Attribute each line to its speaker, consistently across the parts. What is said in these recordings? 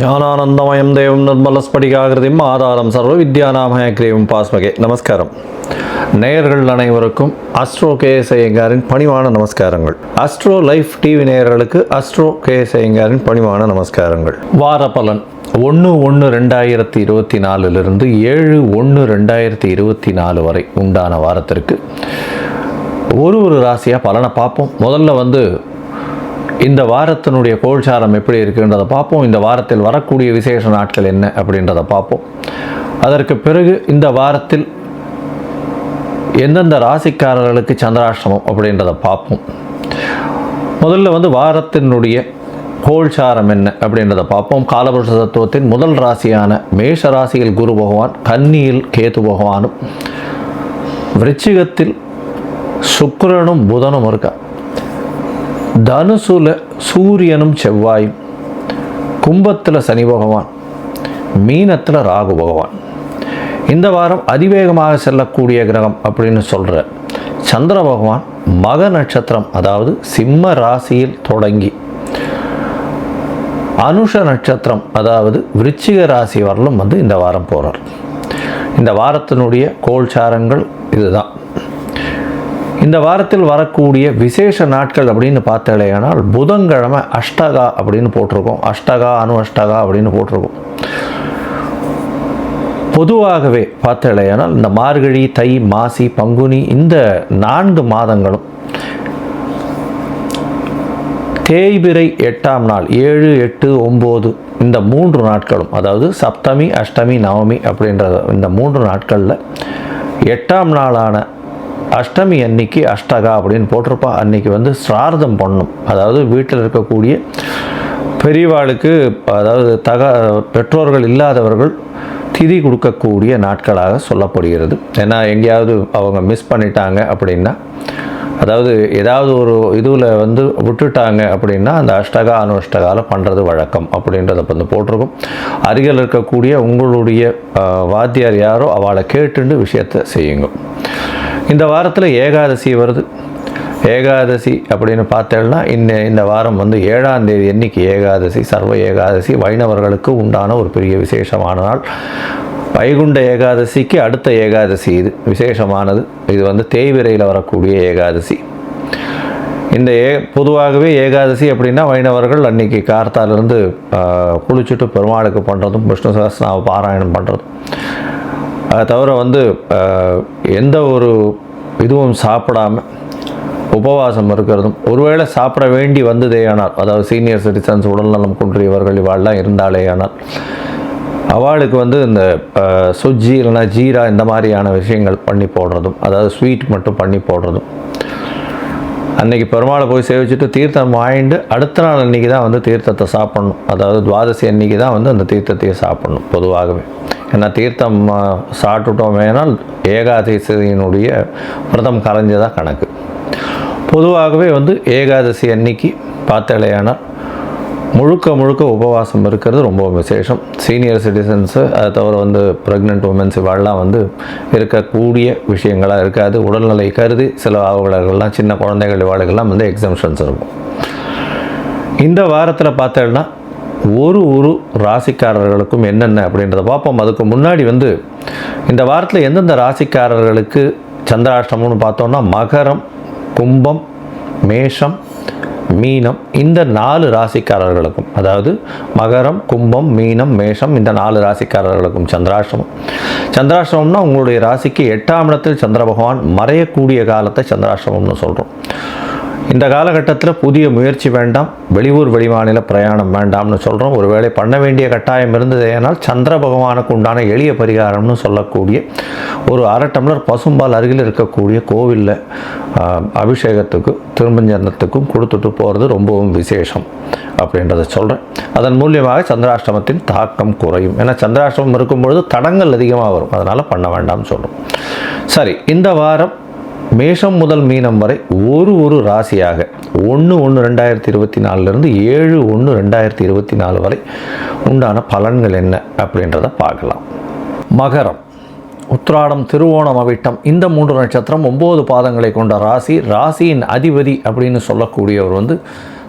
Speaker 1: ஞானானந்தமயம் தேவம் நிர்மலஸ்படிகாகிருதிம் ஆதாரம் சர்வ வித்யாநாமய கிரீவம் பாஸ்மகே. நமஸ்காரம். நேயர்கள் அனைவருக்கும் அஸ்ட்ரோ கேஎஸ் ஐயங்காரின் பணிவான நமஸ்காரங்கள். அஸ்ட்ரோ லைஃப் டிவி நேயர்களுக்கு அஸ்ட்ரோ கேஎஸ் ஐயங்காரின் பணிவான நமஸ்காரங்கள். வார பலன் ஒன்று ஒன்று ரெண்டாயிரத்தி இருபத்தி நாலுலேருந்து ஏழு ஒன்று ரெண்டாயிரத்தி இருபத்தி நாலு வரை உண்டான வாரத்திற்கு ஒரு ஒரு ராசியாக பலனை பார்ப்போம். முதல்ல வந்து இந்த வாரத்தினுடைய கோல்சாரம் எப்படி இருக்குன்றதை பார்ப்போம். இந்த வாரத்தில் வரக்கூடிய விசேஷ நாட்கள் என்ன அப்படின்றத பார்ப்போம். அதற்கு பிறகு இந்த வாரத்தில் எந்தெந்த ராசிக்காரர்களுக்கு சந்திராஷ்டமம் அப்படின்றத பார்ப்போம். முதல்ல வந்து வாரத்தினுடைய கோல்சாரம் என்ன அப்படின்றத பார்ப்போம். காலபுருஷ தத்துவத்தின் முதல் ராசியான மேஷ ராசியில் குரு பகவான் கன்னியில் கேது பகவானும் விருச்சிகத்தில் சுக்கரனும் புதனும் இருக்கா? தனுசுல சூரியனும் செவ்வாயும். கும்பத்தில் சனி பகவான் மீனத்தில் ராகு பகவான். இந்த வாரம் அதிவேகமாக செல்லக்கூடிய கிரகம் அப்படின்னு சொல்கிற சந்திர பகவான் மக நட்சத்திரம் அதாவது சிம்ம ராசியில் தொடங்கி. அனுஷ நட்சத்திரம் அதாவது விருச்சிக ராசி வரலும் வந்து இந்த வாரம் போகிறார் இந்த வாரத்தினுடைய கோல்சாரங்கள் இதுதான். இந்த வாரத்தில் வரக்கூடிய விசேஷ நாட்கள் அப்படின்னு பார்த்தாலேயானால் புதன்கிழமை அஷ்டகா அப்படின்னு போட்டிருக்கோம். அஷ்டகா அணு அஷ்டகா அப்படின்னு போட்டிருக்கோம். பொதுவாகவே பார்த்தாலேயானால் இந்த மார்கழி தை மாசி பங்குனி இந்த நான்கு மாதங்களும் தேய்பிரை எட்டாம் நாள் ஏழு எட்டு ஒம்பது இந்த மூன்று நாட்களும் அதாவது சப்தமி அஷ்டமி நவமி அப்படின்ற இந்த மூன்று நாட்களில் எட்டாம் நாளான அஷ்டமி அன்னைக்கு அஷ்டகா அப்படின்னு போட்டிருப்பா. அன்னைக்கு வந்து சிரார்த்தம் பண்ணும். அதாவது வீட்டில் இருக்கக்கூடிய பெரியவாளுக்கு அதாவது தக பெற்றோர்கள் இல்லாதவர்கள் திதி கொடுக்கக்கூடிய நாட்களாக சொல்லப்படுகிறது. ஏன்னா எங்கேயாவது அவங்க மிஸ் பண்ணிட்டாங்க அப்படின்னா அதாவது ஏதாவது ஒரு இதுவில் வந்து விட்டுட்டாங்க அப்படின்னா அந்த அஷ்டகா அனுஷ்டகால பண்ணுறது வழக்கம் அப்படின்றத வந்து போட்டிருக்கும். அருகில் இருக்கக்கூடிய உங்களுடைய வாத்தியார் யாரோ அவளை கேட்டுண்டு விஷயத்தை செய்யுங்க. இந்த வாரத்தில் ஏகாதசி வருது. ஏகாதசி அப்படின்னு பார்த்தேன்னா இந்த இந்த வாரம் வந்து ஏழாம் தேதி என்னைக்கு ஏகாதசி சர்வ ஏகாதசி வைணவர்களுக்கு உண்டான ஒரு பெரிய விசேஷமான நாள். வைகுண்ட ஏகாதசிக்கு அடுத்த ஏகாதசி இது. விசேஷமானது. இது வந்து தேய்விரையில் வரக்கூடிய ஏகாதசி. இந்த ஏ பொதுவாகவே ஏகாதசி அப்படின்னா வைணவர்கள் அன்னைக்கு கார்த்தாலிருந்து குளிச்சுட்டு பெருமாளுக்கு பண்ணுறதும் விஷ்ணு சகஸ்நாம பாராயணம் பண்ணுறதும் அதை தவிர வந்து எந்த ஒரு இதுவும் சாப்பிடாம உபவாசம் இருக்கிறதும் ஒருவேளை சாப்பிட வேண்டி வந்ததேயானால் அதாவது சீனியர் சிட்டிசன்ஸ் உடல்நலம் குன்றியவர்கள் இவாள்லாம் இருந்தாலேயானால் அவளுக்கு வந்து இந்த சுஜ்ஜி இல்லைன்னா ஜீரா இந்த மாதிரியான விஷயங்கள் பண்ணி போடுறதும் அதாவது ஸ்வீட் மட்டும் பண்ணி போடுறதும். அன்றைக்கி பெருமாளை போய் சேவிச்சுட்டு தீர்த்தம் வாங்கிட்டு அடுத்த நாள் அன்றைக்கி தான் வந்து தீர்த்தத்தை சாப்பிடணும். அதாவது துவாதசி அன்னைக்கு தான் வந்து அந்த தீர்த்தத்தையே சாப்பிடணும் பொதுவாகவே. ஏன்னா தீர்த்தம் சாப்பிட்டுட்டோமேனால் ஏகாதசியினுடைய விரதம் கரைஞ்சதாக கணக்கு. பொதுவாகவே வந்து ஏகாதசி அன்னைக்கு பார்த்தாலேயானால் முழுக்க முழுக்க உபவாசம் இருக்கிறது ரொம்ப விசேஷம். சீனியர் சிட்டிசன்ஸு அதை தவிர வந்து ப்ரெக்னென்ட் உமன்ஸ் இவாள்லாம் வந்து இருக்கக்கூடிய விஷயங்களாக இருக்காது. உடல்நிலை கருதி சில அவர்களெல்லாம் சின்ன குழந்தைகள் இவாளுக்கெல்லாம் வந்து எக்ஸம்ஷன்ஸ் இருக்கும். இந்த வாரத்தில் பார்த்தேன்னா ஒரு ஒரு ராசிக்காரர்களுக்கும் என்னென்ன அப்படின்றத பார்ப்போம். அதுக்கு முன்னாடி வந்து இந்த வாரத்தில் எந்தெந்த ராசிக்காரர்களுக்கு சந்திராஷ்டமம்னு பார்த்தோம்னா மகரம் கும்பம் மேஷம் மீனம் இந்த நாலு ராசிக்காரர்களுக்கும். அதாவது மகரம் கும்பம் மீனம் மேஷம் இந்த நாலு ராசிக்காரர்களுக்கும் சந்திராஷ்டமம். சந்திராஷ்டமம்னா உங்களுடைய ராசிக்கு எட்டாம் இடத்தில் சந்திர பகவான் மறையக்கூடிய காலத்தை சந்திராஷ்டமம்னு சொல்கிறோம் இந்த காலகட்டத்தில் புதிய முயற்சி வேண்டாம் வெளியூர் வெளிமாநில பிரயாணம் வேண்டாம்னு சொல்கிறோம் ஒருவேளை பண்ண வேண்டிய கட்டாயம் இருந்தது ஏனால் சந்திர பகவானுக்கு உண்டான எளிய பரிகாரம்னு சொல்லக்கூடிய ஒரு அரை டம்ளர் பசும்பால் அருகில் இருக்கக்கூடிய கோவிலில் அபிஷேகத்துக்கு திருமஞ்சனத்துக்கும் கொடுத்துட்டு போகிறது ரொம்பவும் விசேஷம் அப்படின்றத சொல்கிறேன் அதன் மூலியமாக சந்திராஷ்டமத்தின் தாக்கம் குறையும். ஏன்னா சந்திராஷ்டமம் இருக்கும் பொழுது தடங்கள் அதிகமாக வரும். அதனால் பண்ண வேண்டாம்னு சொல்கிறோம் சரி இந்த வாரம் மேஷம் முதல் மீனம் வரை ஒரு ஒரு ராசியாக ஒன்று ஒன்று ரெண்டாயிரத்தி இருபத்தி நாலுலேருந்து ஏழு ஒன்று ரெண்டாயிரத்தி இருபத்தி நாலு வரை உண்டான பலன்கள் என்ன அப்படின்றத பார்க்கலாம். மகரம் உத்ராடம் திருவோணம் அவிட்டம் இந்த மூன்று நட்சத்திரம் ஒம்பது பாதங்களை கொண்ட ராசி ராசியின் அதிபதி அப்படின்னு சொல்லக்கூடியவர் வந்து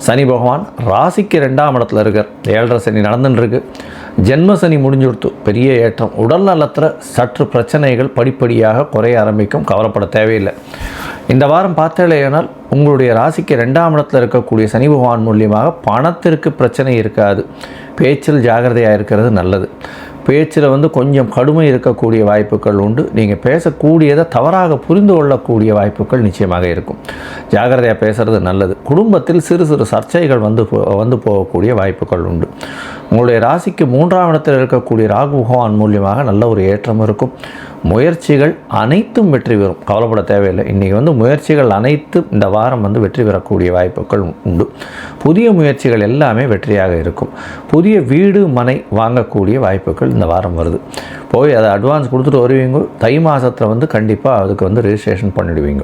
Speaker 1: சனி பகவான் ராசிக்கு ரெண்டாம் இடத்துல இருக்கார். ஏழரை சனி நடந்துட்டுருக்கு. ஜென்ம சனி முடிஞ்சு கொடுத்து பெரிய ஏற்றம். உடல் நலத்தில் சற்று பிரச்சனைகள் படிப்படியாக குறைய ஆரம்பிக்கும். கவலைப்பட தேவையில்லை. இந்த வாரம் பார்த்தேனால் உங்களுடைய ராசிக்கு ரெண்டாம் இடத்துல இருக்கக்கூடிய சனி பகவான் மூலியமாக பணத்திற்கு பிரச்சனை இருக்காது. பேச்சில் ஜாகிரதையாக இருக்கிறது நல்லது. பேச்சில் வந்து கொஞ்சம் கடுமை இருக்கக்கூடிய வாய்ப்புகள் உண்டு. நீங்கள் பேசக்கூடியதை தவறாக புரிந்து கொள்ளக்கூடிய வாய்ப்புகள் நிச்சயமாக இருக்கும். ஜாகிரதையாக பேசுகிறது நல்லது. குடும்பத்தில் சிறு சிறு சர்ச்சைகள் வந்து போ- வந்து போகக்கூடிய வாய்ப்புகள் உண்டு. உங்களுடைய ராசிக்கு மூன்றாம் இடத்தில் இருக்கக்கூடிய ராகு பகவான் மூலியமாக நல்ல ஒரு ஏற்றம் இருக்கும். முயற்சிகள் அனைத்தும் வெற்றி பெறும். கவலைப்பட தேவையில்லை. இன்றைக்கி வந்து முயற்சிகள் அனைத்தும் இந்த வாரம் வந்து வெற்றி பெறக்கூடிய வாய்ப்புகள் உண்டு. புதிய முயற்சிகள் எல்லாமே வெற்றியாக இருக்கும். புதிய வீடு மனை வாங்கக்கூடிய வாய்ப்புகள் இந்த வாரம் வருது. போய் அதை அட்வான்ஸ் கொடுத்துட்டு வருவீங்க. தை மாதத்தில் வந்து கண்டிப்பாக அதுக்கு வந்து ரிஜிஸ்ட்ரேஷன் பண்ணிடுவீங்க.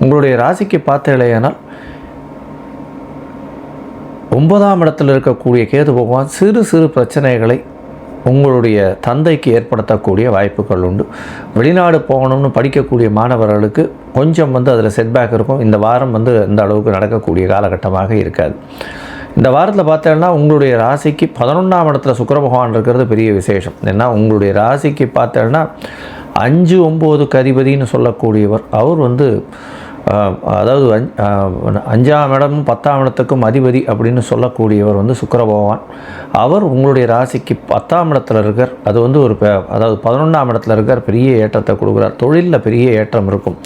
Speaker 1: உங்களுடைய ராசிக்கு பார்த்தீங்களேனால் ஒன்பதாம் இடத்தில் இருக்கக்கூடிய கேது பகவான் சிறு சிறு பிரச்சனைகளை உங்களுடைய தந்தைக்கு ஏற்படுத்தக்கூடிய வாய்ப்புகள் உண்டு. வெளிநாடு போகணும்னு படிக்கக்கூடிய மாணவர்களுக்கு கொஞ்சம் வந்து அதில் செட்பேக் இருக்கும். இந்த வாரம் வந்து இந்த அளவுக்கு நடக்கக்கூடிய காலகட்டமாக இருக்காது. இந்த வாரத்தில் பார்த்தோன்னா உங்களுடைய ராசிக்கு பதினொன்றாம் இடத்துல சுக்கர பகவான் இருக்கிறது பெரிய விசேஷம். ஏன்னா உங்களுடைய ராசிக்கு பார்த்தோன்னா அஞ்சு ஒம்பது கதிபதினு சொல்லக்கூடியவர் அவர் வந்து அதாவது அஞ்- அஞ்சாம் இடமும் பத்தாம் இடத்துக்கும் அதிபதி அப்படின்னு சொல்லக்கூடியவர் வந்து சுக்கிர பகவான். அவர் உங்களுடைய ராசிக்கு பத்தாம் இடத்துல இருக்கார். அது வந்து ஒரு பெ- அதாவது பதினொன்றாம் இடத்துல இருக்கார். பெரிய ஏற்றத்தை கொடுக்குறார். தொழிலில் பெரிய ஏற்றம் இருக்கும்.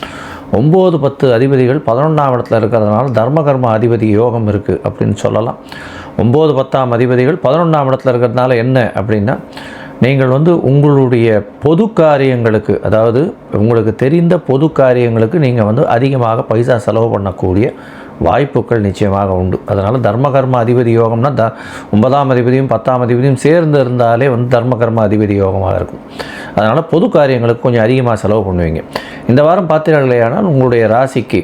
Speaker 1: ஒம்பது பத்து அதிபதிகள் பதினொன்றாம் இடத்துல இருக்கிறதுனால தர்ம கர்ம அதிபதி யோகம் இருக்குது அப்படின்னு சொல்லலாம். ஒம்பது பத்தாம் அதிபதிகள் பதினொன்றாம் இடத்துல இருக்கிறதுனால என்ன அப்படின்னா நீங்கள் வந்து உங்களுடைய பொது காரியங்களுக்கு அதாவது உங்களுக்கு தெரிந்த பொது காரியங்களுக்கு நீங்கள் வந்து அதிகமாக பைசா செலவு பண்ணக்கூடிய வாய்ப்புகள் நிச்சயமாக உண்டு. அதனால் தர்ம கர்ம அதிபதி யோகம்னா த ஒன்பதாம் அதிபதியும் பத்தாம் அதிபதியும் சேர்ந்து இருந்தாலே வந்து தர்ம கர்ம அதிபதி யோகமாக இருக்கும். அதனால் பொது காரியங்களுக்கு கொஞ்சம் அதிகமாக செலவு பண்ணுவீங்க. இந்த வாரம் பார்த்தீர்களேயானால் உங்களுடைய ராசிக்கு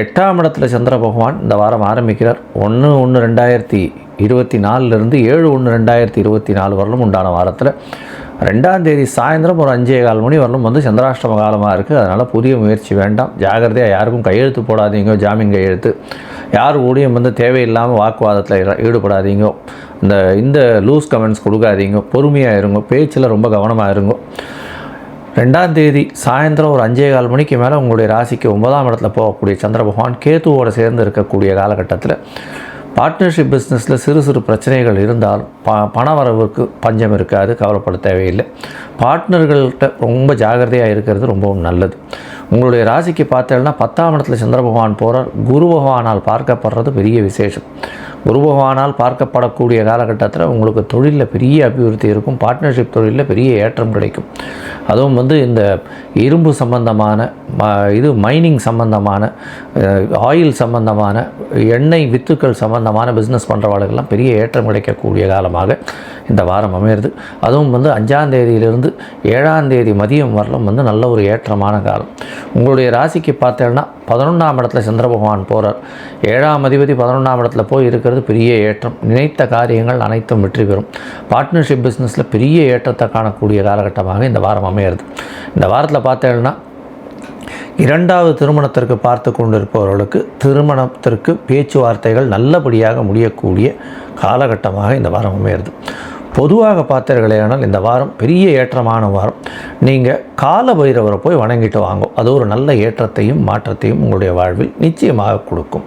Speaker 1: எட்டாம் இடத்துல சந்திர பகவான் இந்த வாரம் ஆரம்பிக்கிறார். ஒன்று ஒன்று ரெண்டாயிரத்தி இருபத்தி நாலுலேருந்து ஏழு ஒன்று ரெண்டாயிரத்தி இருபத்தி நாலு வரலும் உண்டான வாரத்தில் ரெண்டாம் தேதி சாயந்தரம் ஒரு அஞ்சே கால் மணி வரலும் வந்து சந்திராஷ்டம காலமாக இருக்குது அதனால் புதிய முயற்சி வேண்டாம். ஜாகிரதையாக யாருக்கும் கையெழுத்து போடாதீங்க ஜாமீன் கையெழுத்து. யார் ஊழியம் வந்து தேவையில்லாமல் வாக்குவாதத்தில் ஈடுபடாதீங்கோ ஈடுபடாதீங்க. இந்த இந்த லூஸ் கமெண்ட்ஸ் கொடுக்காதீங்க. பொறுமையாக இருங்க. பேச்சில் ரொம்ப கவனமாக இருங்க. ரெண்டாம் தேதி சாயந்தரம் ஒரு அஞ்சே கால் மணிக்கு மேலே உங்களுடைய ராசிக்கு ஒன்பதாம் இடத்துல போகக்கூடிய சந்திர பகவான் கேத்துவோடு சேர்ந்து இருக்கக்கூடிய காலகட்டத்தில் பார்ட்னர்ஷிப் பிஸ்னஸில் சிறு சிறு பிரச்சனைகள் இருந்தால் ப பண வரவுக்கு பஞ்சம் இருக்காது கவலைப்பட தேவையில்லை. பார்ட்னர்கள்ட்ட ரொம்ப ஜாகிரதையாக இருக்கிறது ரொம்பவும் நல்லது. உங்களுடைய ராசிக்கு பார்த்தேன்னா பத்தாம் இடத்துல சந்திர பகவான் போகிறார் குரு பகவானால் பார்க்கப்படுறது பெரிய விசேஷம். குரு பகவானால் பார்க்கப்படக்கூடிய காலகட்டத்தில் உங்களுக்கு தொழிலில் பெரிய அபிவிருத்தி இருக்கும். பார்ட்னர்ஷிப் தொழிலில் பெரிய ஏற்றம் கிடைக்கும். அதுவும் வந்து இந்த இரும்பு சம்பந்தமான ம- இது மைனிங் சம்பந்தமான ஆயில் சம்பந்தமான எண்ணெய் வித்துக்கள் சம்பந்தமான பிஸ்னஸ் பண்ணுறவாளுக்கெல்லாம் பெரிய ஏற்றம் கிடைக்கக்கூடிய காலமாக இந்த வாரம் அமையிறது. அதுவும் வந்து அஞ்சாந்தேதியிலிருந்து ஏழாந்தேதி மதியம் வரலும் வந்து நல்ல ஒரு ஏற்றமான காலம். உங்களுடைய ராசிக்கு பார்த்தேன்னா பதினொன்றாம் இடத்துல சந்திர பகவான் போகிறார் ஏழாம் அதிபதி பதினொன்றாம் இடத்துல போய் இருக்கிற அப்படிங்கிறது பெரிய ஏற்றம். நினைத்த காரியங்கள் அனைத்தும் வெற்றி பெறும். பார்ட்னர்ஷிப் பிஸ்னஸில் பெரிய ஏற்றத்தை காணக்கூடிய காலகட்டமாக இந்த வாரம் அமையிறது. இந்த வாரத்தில் பார்த்தேன்னா இரண்டாவது திருமணத்திற்கு பார்த்து கொண்டிருப்பவர்களுக்கு திருமணத்திற்கு பேச்சுவார்த்தைகள் நல்லபடியாக முடியக்கூடிய காலகட்டமாக இந்த வாரம் அமையிறது. பொதுவாக பார்த்தீர்களேயானால் இந்த வாரம் பெரிய ஏற்றமான வாரம். நீங்கள் கால பைரவரை போய் வணங்கிட்டு வாங்கும் அது ஒரு நல்ல ஏற்றத்தையும் மாற்றத்தையும் உங்களுடைய வாழ்வில் நிச்சயமாக கொடுக்கும்.